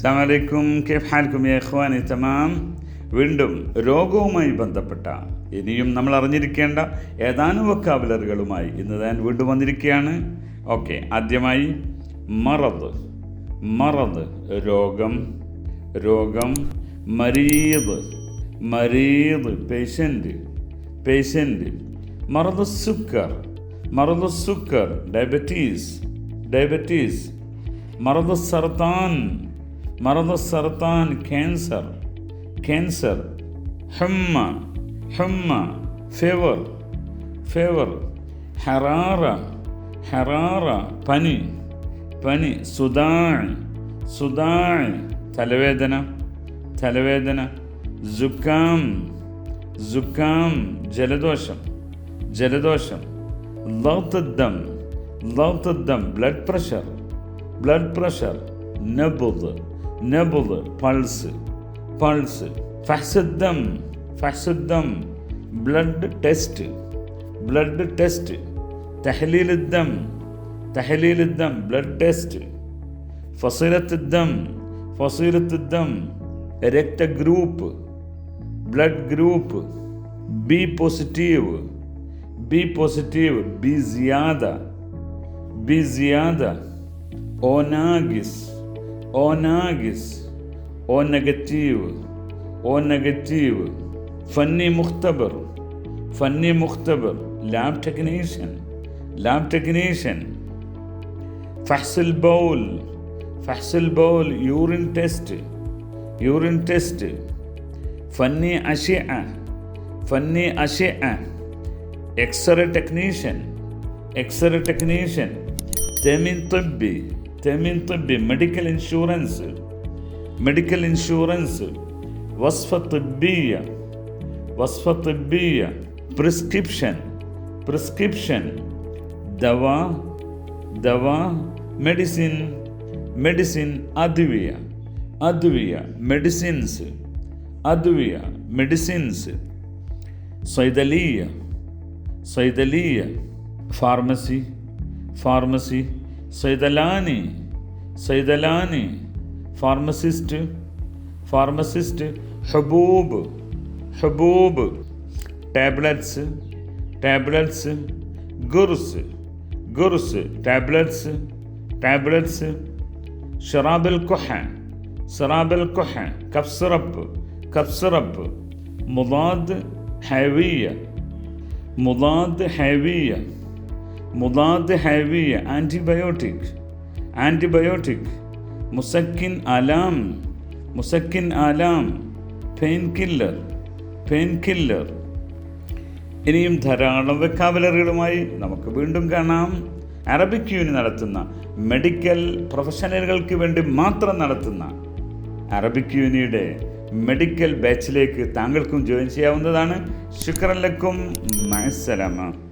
അസ്സാമലൈക്കും കെഫാൽക്കും യഹ്വാനി തമാം. വീണ്ടും രോഗവുമായി ബന്ധപ്പെട്ട ഇനിയും നമ്മൾ അറിഞ്ഞിരിക്കേണ്ട ഏതാനും വക്കാബുലറുകളുമായി ഇന്ന് ഞാൻ വീണ്ടും വന്നിരിക്കുകയാണ്. ഓക്കെ ആദ്യമായി മറത് മറത് രോഗം രോഗം മരീത് മരീത് പേഷ്യന്റ് പേഷ്യന്റ് മറത് സുക്കർ മറത് സുക്കർ ഡയബറ്റീസ് ഡയബറ്റീസ് മറത് സർത്താൻ. മറത് സർത്താൻ ക്യാൻസർ ക്യാൻസർ ഹമ്മ ഹമ്മ ഫേവർ ഫേവർ ഹറാറ ഹറാറ പനി പനി സുദാൻ സുദാൻ തലവേദന തലവേദന ജുക്കാം ജുക്കാം ജലദോഷം ജലദോഷം ലൗത്തദ്ദം ലൗത്തദ്ദം ബ്ലഡ് പ്രഷർ ബ്ലഡ് പ്രഷർ നബുദ്. നബുദ് പൾസ് പൾസ് ഫഹ്സദ്ദം ഫഹ്സദ്ദം ബ്ലഡ് ടെസ്റ്റ് ബ്ലഡ് ടെസ്റ്റ് തഹലീലുദ്ദം തഹലീലുദ്ദം ബ്ലഡ് ടെസ്റ്റ് ഫസീലത്തുദ്ദം ഫസീലത്തുദ്ദം രക്തഗ്രൂപ്പ് blood group B positive B positive B സിയാദ B സിയാദ ഓനാഗിസ് O ناقص O نيجاتيف O نيجاتيف فني مختبر فني مختبر لاب تكنيشن لاب تكنيشن فحص البول فحص البول يورين تيست يورين تيست فني أشعة فني أشعة اكسري تكنيشن اكسري تكنيشن تأمين طبي തെമിൻത്വബി മെഡിക്കൽ ഇൻഷുറൻസ് മെഡിക്കൽ ഇൻഷുറൻസ് വസ്ഫ തിബിയ വസ്ഫ തിബിയ പ്രിസ്ക്രിപ്ഷൻ പ്രിസ്ക്രിപ്ഷൻ ദവ ദവ മെഡിസിൻ മെഡിസിൻ അദ്വിയ അദ്വിയ മെഡിസിൻസ് അദ്വിയ മെഡിസിൻസ് സൈതലീയ സൈതലീയ ഫാർമസി ഫാർമസി സൈതലാനി സൈതലാന് ഫാർമസിസ്റ്റ് ഫാർമസിസ്റ്റ് ഹബൂബ് ഹബൂബ് ടാബ്ലറ്റ്സ് ടാബ്ലറ്റ്സ് ഗുർസ് ഗുർസ് ടാബ്ലറ്റ്സ് ടാബ്ലറ്റ്സ് ഷറാബൽ കൊഹ ഷറാബൽ കൊഹ കഫ് സിറപ്പ് കഫ് സിറപ്പ് മുദാദ് ഹൈവിയ മുദാദ് ഹൈവിയ. മുദാദ് ഹെവിയ ആന്റിബയോട്ടിക് ആന്റിബയോട്ടിക് മുസക്കിൻ അലാം മുസക്കിൻ അലാം പെയിൻ കില്ലർ പെയിൻ കില്ലർ. ഇനിയും ധാരാളം വെക്കാബലറികളുമായി നമുക്ക് വീണ്ടും കാണാം. അറബിക് യൂണി നടത്തുന്ന മെഡിക്കൽ പ്രൊഫഷണലുകൾക്ക് വേണ്ടി മാത്രം നടത്തുന്ന അറബിക് യൂണിയുടെ മെഡിക്കൽ ബാച്ചിലേക്ക് താങ്കൾക്കും ജോയിൻ ചെയ്യാവുന്നതാണ്. ശുക്രലക്കും മത്സരമാണ്